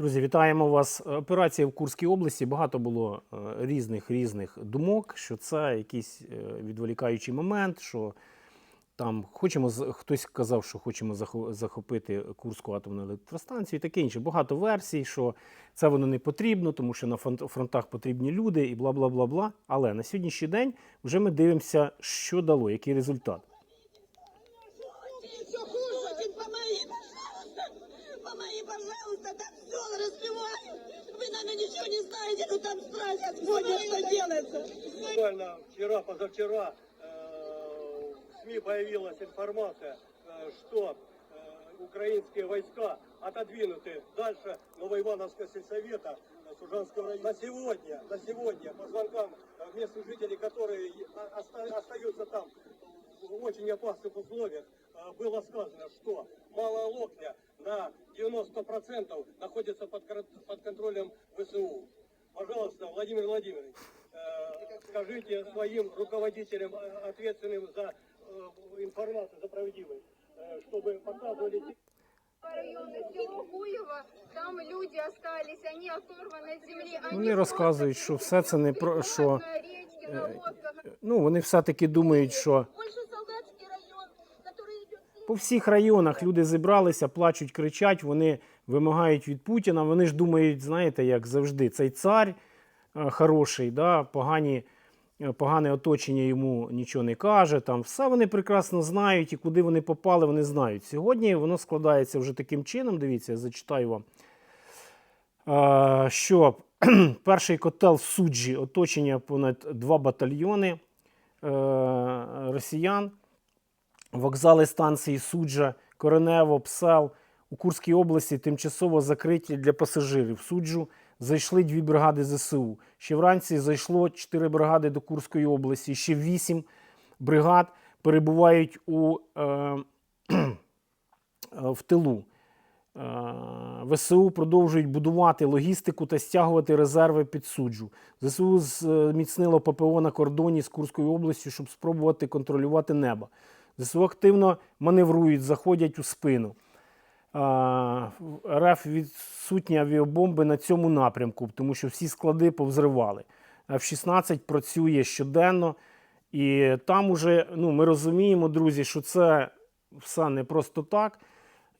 Друзі, вітаємо вас. Операція в Курській області. Багато було е, різних різних думок, що це якийсь е, відволікаючий момент, що там хочемо хтось казав, що хочемо захопити Курську атомну електростанцію і таке інше. Багато версій, що це воно не потрібно, тому що на фронт- фронтах потрібні люди і бла бла бла бла. Але на сьогоднішній день вже ми дивимося, що дало, який результат. Помоги, пожалуйста, там все разбивают. Вы, наверное, ничего не знаете, но там страх Господня, что делается. Буквально вчера, позавчера э, в СМИ появилась информация, э, что э, украинские войска отодвинуты дальше Новоивановского сельсовета Сужанского района. На сегодня, на сегодня, по звонкам местных жителей, которые оста- остаются там очень опасных условиях, э, было сказано, что Малая Локня на 90% находится под, кор- под контролем ВСУ. Пожалуйста, Владимир Владимирович, э, скажите своим руководителям, э, ответственным за э, информацию, за правдивость, э, чтобы показывали те- районы, село Гуево, там люди остались, они оторваны от земли. Они Вони розказують, що все це не про що. на речке, на лодках. Ну, вони все-таки думають, що по всіх районах люди зібралися, плачуть, кричать, вони вимагають від Путіна. Вони ж думають, знаєте, як завжди, цей цар е, хороший, да, погані, е, погане оточення йому нічого не каже. Там все вони прекрасно знають, і куди вони попали, вони знають. Сьогодні воно складається вже таким чином. Дивіться, я зачитаю вам. е, Що перший котел суджі оточення понад два батальйони росіян вокзали станції Суджа, Коренево, Псел у Курській області тимчасово закриті для пасажирів. В Суджу зайшли дві бригади ЗСУ. Ще вранці зайшло чотири бригади до Курської області. Ще вісім бригад перебувають у, е, е, в тилу. Е, ВСУ продовжують будувати логістику та стягувати резерви під суджу. ЗСУ зміцнило ППО на кордоні з Курською областю, щоб спробувати контролювати небо. ЗСУ активно маневрують, заходять у спину. РФ відсутні авіабомби на цьому напрямку, тому що всі склади повзривали. F-16 працює щоденно, і там уже ну, ми розуміємо, друзі, що це все не просто так.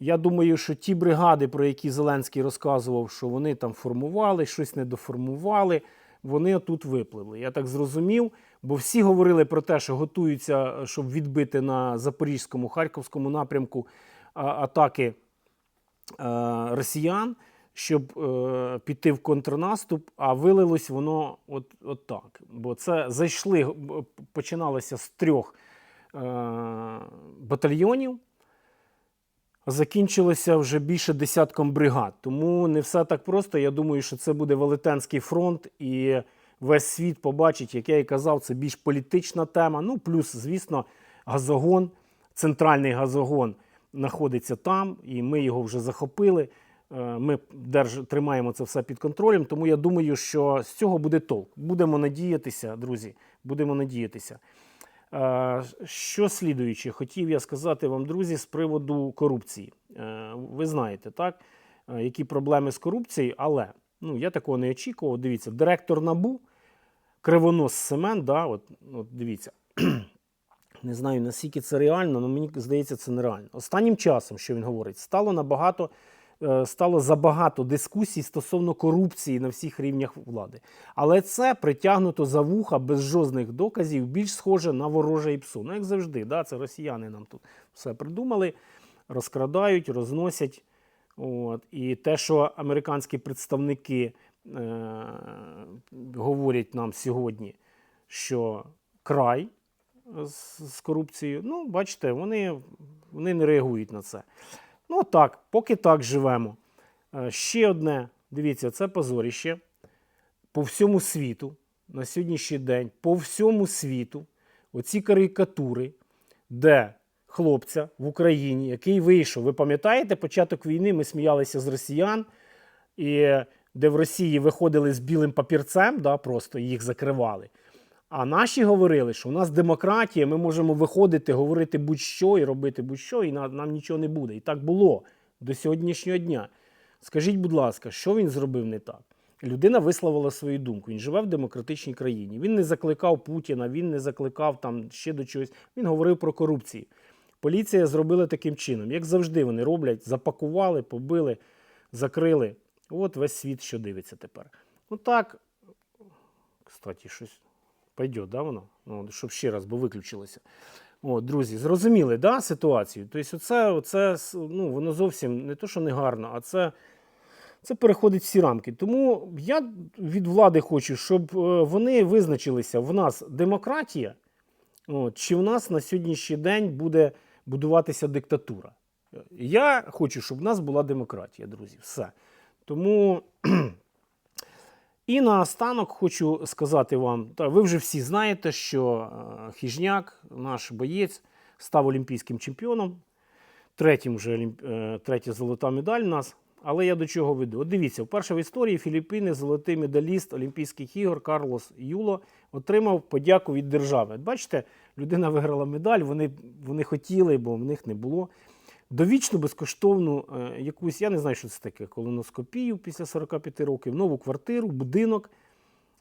Я думаю, що ті бригади, про які Зеленський розказував, що вони там формували, щось не доформували, вони тут випливли. Я так зрозумів, бо всі говорили про те, що готуються, щоб відбити на Запорізькому, Харківському напрямку атаки е, росіян, щоб е, піти в контрнаступ, а вилилось воно от, от так. Бо це зайшли, починалося з трьох е, батальйонів а закінчилося вже більше десятком бригад. Тому не все так просто. Я думаю, що це буде велетенський фронт, і весь світ побачить, як я і казав, це більш політична тема. Ну, плюс, звісно, газогон, центральний газогон знаходиться там, і ми його вже захопили. Е, Ми держ... тримаємо це все під контролем. Тому я думаю, що з цього буде толк. Будемо надіятися, друзі. Будемо надіятися. Е, Що слідуюче, хотів я сказати вам, друзі, з приводу корупції. Е, Ви знаєте, так, які проблеми з корупцією, але ну, я такого не очікував. Дивіться, директор НАБУ, Кривонос Семен, да, от, от дивіться. Не знаю, наскільки це реально, але мені здається, це нереально. Останнім часом, що він говорить, стало набагато, е, стало забагато дискусій стосовно корупції на всіх рівнях влади. Але це притягнуто за вуха без жодних доказів, більш схоже на вороже і псу. Ну, як завжди, да, це росіяни нам тут все придумали, розкрадають, розносять. От. І те, що американські представники е- говорять нам сьогодні, що край з, з корупцією. Ну, бачите, вони, вони не реагують на це. Ну так, поки так живемо. Е, Ще одне, дивіться, це позоріще. По всьому світу, на сьогоднішній день, по всьому світу, оці карикатури, де хлопця в Україні, який вийшов, ви пам'ятаєте, початок війни ми сміялися з росіян, і де в Росії виходили з білим папірцем, да, просто їх закривали. А наші говорили, що у нас демократія, ми можемо виходити, говорити будь-що і робити будь-що, і на- нам нічого не буде. І так було до сьогоднішнього дня. Скажіть, будь ласка, що він зробив не так? Людина висловила свою думку. Він живе в демократичній країні. Він не закликав Путіна, він не закликав там ще до чогось. Він говорив про корупцію. Поліція зробила таким чином, як завжди вони роблять, запакували, побили, закрили. От весь світ, що дивиться тепер. Ну так, кстати, щось пойде, да, воно? Ну, щоб ще раз, бо виключилося. О, друзі, зрозуміли, да, ситуацію? Тобто, оце, оце, ну, воно зовсім не то, що не гарно, а це, це переходить всі рамки. Тому я від влади хочу, щоб е, вони визначилися, в нас демократія, чи в нас на сьогоднішній день буде будуватися диктатура. Я хочу, щоб в нас була демократія, друзі. Все. Тому і наостанок хочу сказати вам: та ви вже всі знаєте, що е, Хіжняк, наш боєць, став олімпійським чемпіоном. Третім вже е, третя золота медаль у нас. Але я до чого веду? От дивіться, вперше в історії Філіппіни золотий медаліст Олімпійських ігор Карлос Юло отримав подяку від держави. От Бачите, людина виграла медаль, вони, вони хотіли, бо в них не було. Довічну безкоштовну е, якусь, я не знаю, що це таке, колоноскопію після 45 років, нову квартиру, будинок,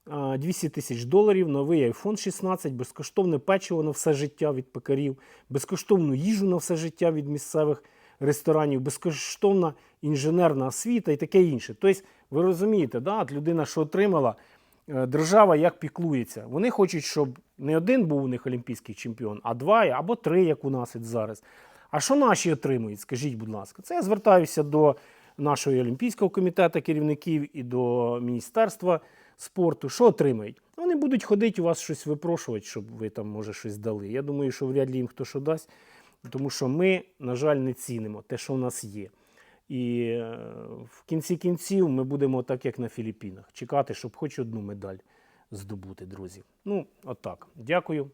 а, 200 тисяч доларів, новий iPhone 16, безкоштовне печиво на все життя від пекарів, безкоштовну їжу на все життя від місцевих ресторанів, безкоштовна інженерна освіта і таке інше. Тобто, ви розумієте, да, от людина, що отримала, е, держава як піклується. Вони хочуть, щоб не один був у них олімпійський чемпіон, а два або три, як у нас зараз. А що наші отримують? Скажіть, будь ласка, це я звертаюся до нашого олімпійського комітету керівників і до міністерства спорту. Що отримають? Вони будуть ходити у вас щось випрошувати, щоб ви там, може, щось дали. Я думаю, що вряд ли їм хто що дасть, тому що ми, на жаль, не цінимо те, що в нас є. І е, в кінці кінців ми будемо так, як на Філіппінах, чекати, щоб хоч одну медаль здобути, друзі. Ну, отак. Дякую.